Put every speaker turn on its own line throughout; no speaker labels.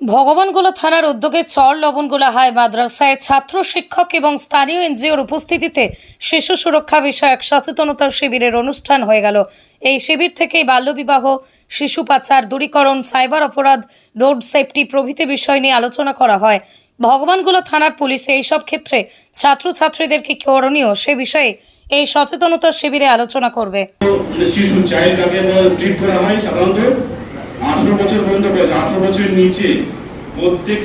ভগবানগোলা থানার উদ্যোগে চর লবণগোলা হাই মাদ্রাসায় ছাত্র শিক্ষক এবং স্থানীয় এনজিওর উপস্থিতিতে শিশু সুরক্ষা বিষয়ক সচেতনতা শিবিরের অনুষ্ঠান হয়ে গেল। এই শিবির থেকেই বাল্যবিবাহ, শিশু পাচার, দূরীকরণ, সাইবার অপরাধ, রোড সেফটি প্রভৃতি বিষয় নিয়ে আলোচনা করা হয়। ভগবানগোলা থানার পুলিশ এইসব ক্ষেত্রে ছাত্রছাত্রীদের কি করণীয় সে বিষয়ে এই সচেতনতা শিবিরে আলোচনা করবে।
আঠারো বছর পর্যন্ত বয়স, আঠারো বছরের নিচে প্রত্যেক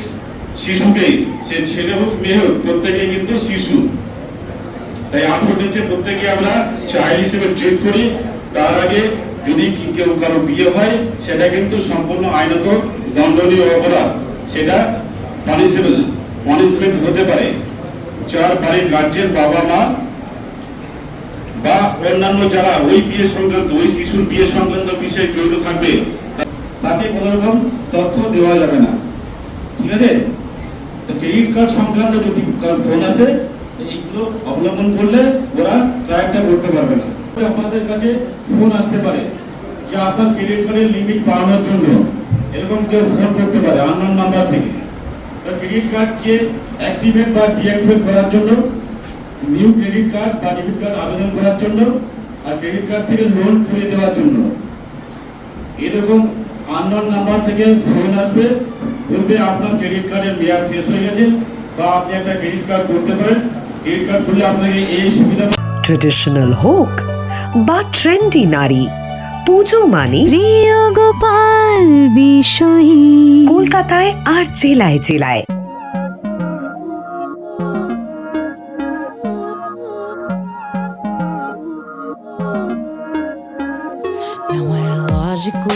শিশুকেই, সে ছেলে হোক, মেয়ে হোক প্রত্যেকে কিন্তু শিশু। তাই আঠারো নিচে প্রত্যেকে আমরা চাইল্ড হিসেবে ট্রিট করি। তার আগে যদি কেউ কারও বিয়ে হয়, সেটা কিন্তু সম্পূর্ণ আইনত দণ্ডনীয় অপরাধ। সেটা পানিশেবল পানিশমেন্ট হতে পারে। যার বাড়ির গার্জেন বাবা মা বা অন্যান্য যারা ওই বিয়ে সংক্রান্ত, ওই শিশুর বিয়ে সংক্রান্ত বিষয়ে জড়িত থাকবে তাকে কোনো রকম তথ্য দেওয়া যাবে না। ঠিক আছে? তো ক্রেডিট কার্ড সংক্রান্ত যদি ফোন আসে এইগুলো অবলম্বন করলে ওরা ট্র্যাকটা করতে পারবে না। আপনাদের কাছে ফোন আসতে পারে, যে আপনার ক্রেডিট কার্ডের লিমিট বাড়ানোর জন্য। এরকম কেউ ফোন করতে পারে আননোন নাম্বার থেকে। তো ক্রেডিট কার্ডকে অ্যাক্টিভেট বা ডিঅ্যাক্টিভেট করার জন্য নিউ ক্রেডিট কার্ড বা ডেবিট কার্ড আবেদন করার জন্য, আর ক্রেডিট কার্ড থেকে লোন খুলে দেওয়ার জন্য। এরকম আননোন নাম্বার থেকে ফোন আসবে। বলবে আপনার ক্রেডিট কার্ডের মেয়াদ শেষ হয়ে গেছে বা আপনি একটা ক্রেডিট কার্ড করতে পারেন। ক্রেডিট কার্ড করলে আপনাকে এই সুবিধা
ট্রেডিশনাল হোক বা ট্রেন্ডি নারী পুজো মানে
প্রিয় গোপাল বিষয়ী।
কলকাতায় আর জেলায় জেলায়।
Não é lógico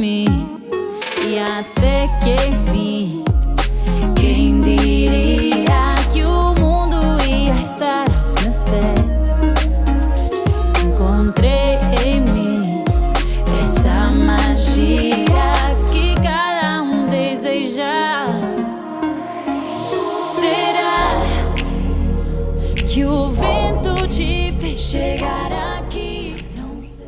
Que o vento te fez chegar aqui? Não sei.